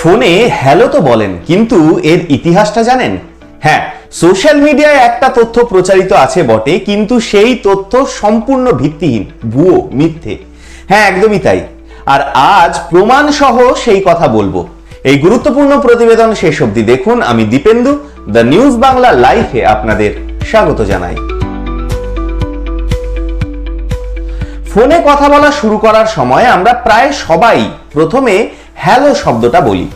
ফোনে হ্যালো তো বলেন, কিন্তু এর ইতিহাসটা জানেন? হ্যাঁ সোশ্যাল মিডিয়ায় একটা তথ্য প্রচারিত আছে বটে, কিন্তু সেই তথ্য সম্পূর্ণ ভিত্তিহীন, ভুয়ো, মিথ্যে। হ্যাঁ একদমই তাই। আর আজ প্রমাণ সহ সেই কথা বলব। এই গুরুত্বপূর্ণ প্রতিবেদন শেষ অবধি দেখুন। আমি দীপেন্দু, দ্য নিউজ বাংলা লাইভে আপনাদের স্বাগত জানাই। ফোনে কথা বলা শুরু করার সময় আমরা প্রায় সবাই প্রথমে হ্যালো শব্দটা বলি।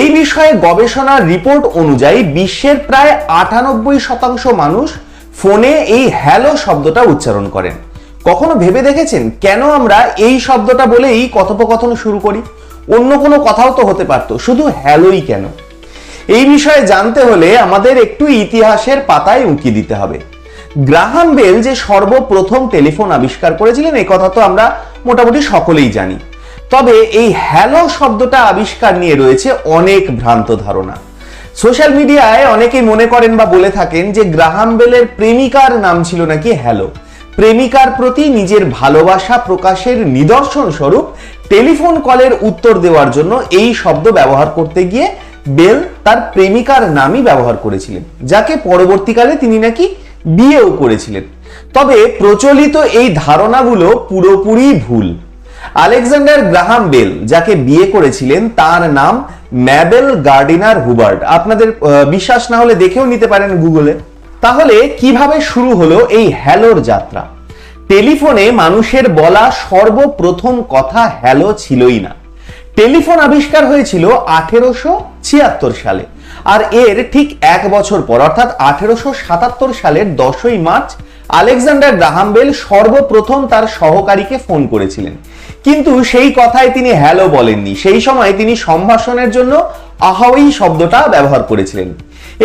এই বিষয়ে গবেষণার রিপোর্ট অনুযায়ী বিশ্বের প্রায় আটানব্বই শতাংশ মানুষ ফোনে এই হ্যালো শব্দটা উচ্চারণ করেন। কখনো ভেবে দেখেছেন? কেন আমরা এই শব্দটা বলেই কথোপকথন শুরু করি? অন্য কোনো কথাও তো হতে পারতো, শুধু হ্যালোই কেন? এই বিষয়ে জানতে হলে আমাদের একটু ইতিহাসের পাতায় উঁকি দিতে হবে। গ্রাহাম বেল যে সর্বপ্রথম টেলিফোন আবিষ্কার করেছিলেন এই কথা তো আমরা মোটামুটি সকলেই জানি। তবে এই হ্যালো শব্দটা আবিষ্কার নিয়ে রয়েছে অনেক ভ্রান্ত ধারণা। সোশ্যাল মিডিয়ায় অনেকেই মনে করেন বা বলে থাকেন যে গ্রাহাম বেলের প্রেমিকার নাম ছিল নাকি হ্যালো। প্রেমিকার প্রতি নিজের ভালোবাসা প্রকাশের নিদর্শন স্বরূপ টেলিফোন কলের উত্তর দেওয়ার জন্য এই শব্দ ব্যবহার করতে গিয়ে বেল তার প্রেমিকার নামই ব্যবহার করেছিলেন, যাকে পরবর্তীকালে তিনি নাকি বিয়েও করেছিলেন। তবে প্রচলিত এই ধারণাগুলো পুরোপুরি ভুল। আলেকজান্ডার গ্রাহাম বেল, যাকে বিয়ে করেছিলেন, তার নাম ম্যাবেল গার্ডিনার হুবার্ট। আপনাদের বিশ্বাস না হলে দেখেও নিতে পারেন গুগলে। তাহলে কীভাবে শুরু হলো এই হ্যালোর যাত্রা? টেলিফোনে মানুষের বলা সর্বপ্রথম কথা হ্যালো ছিলই না। টেলিফোন আবিষ্কার হয়েছিল আঠেরোশো ছিয়াত্তর সালে, আর এর ঠিক এক বছর পর, অর্থাৎ আঠেরোশো সাতাত্তর সালের দশই মার্চ, আলেকজান্ডার গ্রাহাম বেল সর্বপ্রথম তার সহকারীকে ফোন করেছিলেন। কিন্তু সেই কথায় তিনি হ্যালো বলেননি। সেই সময় তিনি সম্ভাষণের জন্য আহাওয়াই শব্দটা ব্যবহার করেছিলেন।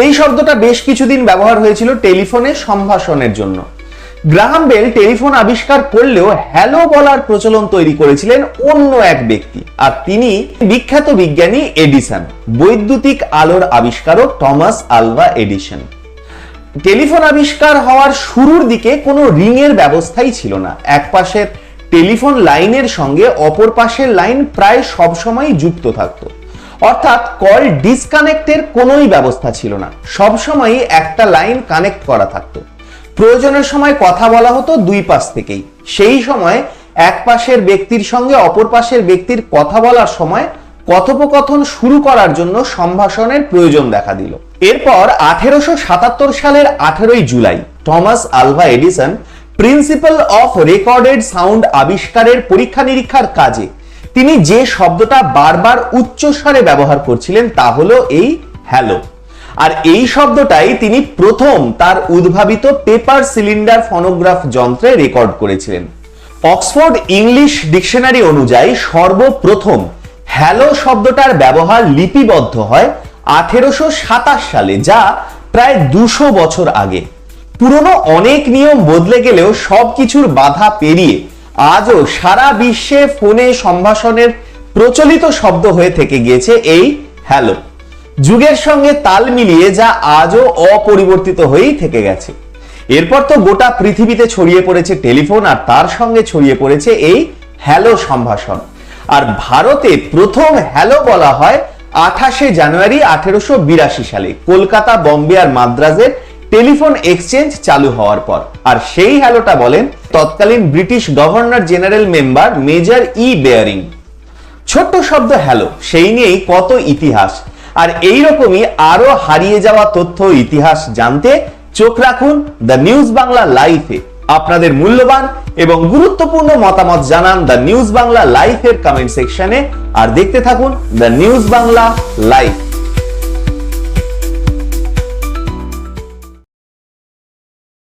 এই শব্দটা বেশ কিছুদিন ব্যবহার হয়েছিল টেলিফোনে সম্ভাষণের জন্য। গ্রাহাম বেল টেলিফোন আবিষ্কার করলেও হ্যালো বলার প্রচলন তৈরি করেছিলেন অন্য এক ব্যক্তি, আর তিনি বিখ্যাত বিজ্ঞানী এডিসন, বৈদ্যুতিক আলোর আবিষ্কারক টমাস আলভা এডিসন। টেলিফোন আবিষ্কার হওয়ার শুরুর দিকে কোনো রিং এর ব্যবস্থাই ছিল না। এক পাশের টেলিফোন লাইনের সঙ্গে অপর পাশের লাইন প্রায় সব সময় যুক্ত থাকতো। অর্থাৎ কল ডিসকানেক্টের কোনোই ব্যবস্থা ছিল না। সব সময়ই একটা লাইন কানেক্ট করা থাকতো। প্রয়োজনের সময় কথা বলা হতো দুই পাশ থেকেই। সেই সময় এক পাশের ব্যক্তির সঙ্গে অপর পাশের ব্যক্তির কথা বলার সময় কথোপকথন শুরু করার জন্য সম্ভাষণের প্রয়োজন দেখা দিল। এরপর আঠেরোশো সাতাত্তর সালের আঠেরোই July, Thomas Alva Edison principle of recorded sound আবিষ্কারের পরীক্ষা নিরীক্ষার কাজে। তিনি যে শব্দটা বারবার উচ্চস্বরে ব্যবহার করছিলেন, তা হলো এই হ্যালো। আর এই শব্দটাই তিনি প্রথম তার উদ্ভাবিত পেপার সিলিন্ডার ফোনোগ্রাফ যন্ত্রে রেকর্ড করেছিলেন। অক্সফোর্ড ইংলিশ ডিকশনারি অনুযায়ী সর্বপ্রথম হ্যালো শব্দটার ব্যবহার লিপিবদ্ধ হয় আঠেরোশো সাতাশ সালে, যা প্রায় দুশো বছর আগে। পুরনো অনেক নিয়ম বদলে গেলেও সবকিছুর বাধা পেরিয়ে আজও সারা বিশ্বে ফোনে সম্ভাষণের প্রচলিত শব্দ হয়ে থেকে গিয়েছে এই হ্যালো। যুগের সঙ্গে তাল মিলিয়ে যা আজও অপরিবর্তিত হয়েই থেকে গেছে। এরপর তো গোটা পৃথিবীতে ছড়িয়ে পড়েছে টেলিফোন আর তার সঙ্গে ছড়িয়ে পড়েছে এই হ্যালো সম্ভাষণ। আর ভারতে প্রথম হ্যালো বলা হয় আঠাশে জানুয়ারি আঠেরোশো বিরাশি সালে। কলকাতা, বম্বে আর মাদ্রাজের টেলিফোন এক্সচেঞ্জ চালু হওয়ার পর। আর সেই হ্যালোটা বলেন তৎকালীন British governor general member major E Baring. ছোট্ট শব্দ হ্যালো, সেই নিয়েই কত ইতিহাস। আর এই রকমই আরও হারিয়ে যাওয়া তথ্য ইতিহাস জানতে চোখ রাখুন দ্য নিউজ বাংলা লাইফে। আপনাদের মূল্যবান এবং গুরুত্বপূর্ণ মতামত জানান দ্য নিউজ বাংলা লাইফের কমেন্ট সেকশনে। আর দেখতে থাকুন দ্য নিউজ বাংলা লাইফ।